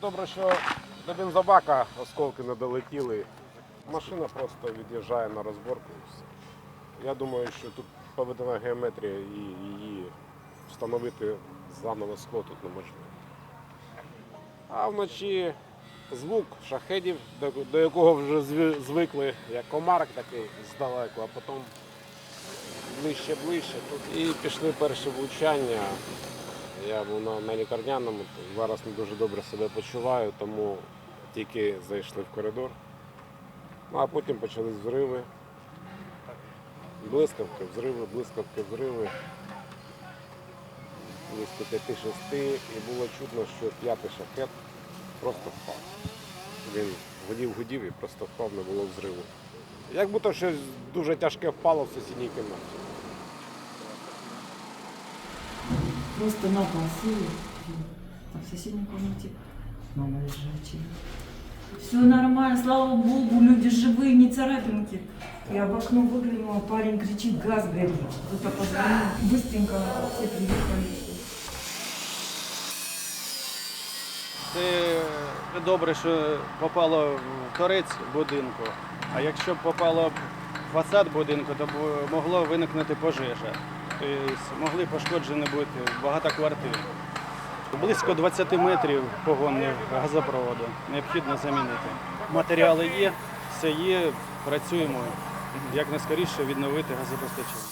Добре, що до бензобака осколки не долетіли. Машина просто від'їжджає на розборку. Я думаю, що тут поведена геометрія і її встановити заново скло тут неможливо. А вночі звук шахедів, до, якого вже звикли, як комарик такий здалеку, а потім ближче, ближче. І пішли перші влучання. Я був на, лікарняному, зараз не дуже добре себе почуваю, тому тільки зайшли в коридор. Ну а потім почались взриви. Блискавки, взриви, блискавки, взриви. Близько 5-6 і було чутно, що п'ятий шахет просто впав. Він гудів, гудів і просто впав, не було взриву. Як будто щось дуже тяжке впало в сусідній кімнаті. Просто на пол сели. Там в соседней комнате мама лежачая. Все нормально, слава богу, люди живые, не царапинки. Я в окно выглянула, парень кричит, газ горит. Кто-то позвонил, быстренько все приехали. Це добре, що попало в торець будинку. А якщо б попало в фасад будинку, то б могло виникнути пожежа. Тобто могли пошкоджені бути багато квартир. Близько 20 метрів погонних газопроводу необхідно замінити. Матеріали є, все є, працюємо як найскоріше відновити газопостачання.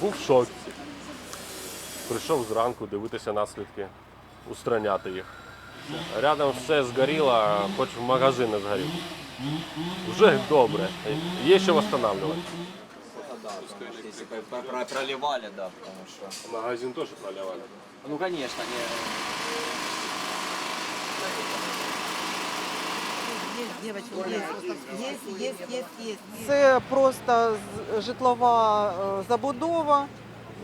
Був в шоці. Прийшов зранку дивитися наслідки, устраняти їх. Рядом все згоріло, хоч в магазин не згорів. Вже добре. Є що встановлювати. Проливали, да, потому что... Магазин теж проливали. Ну, конечно, не... Есть, есть, есть, есть. Це просто житлова е, забудова.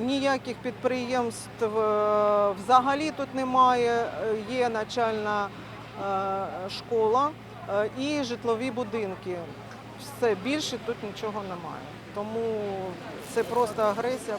Ніяких підприємств е, взагалі тут немає. Е, Є начальна е, школа і житлові будинки. Все більше тут нічого немає. Тому це просто агресія.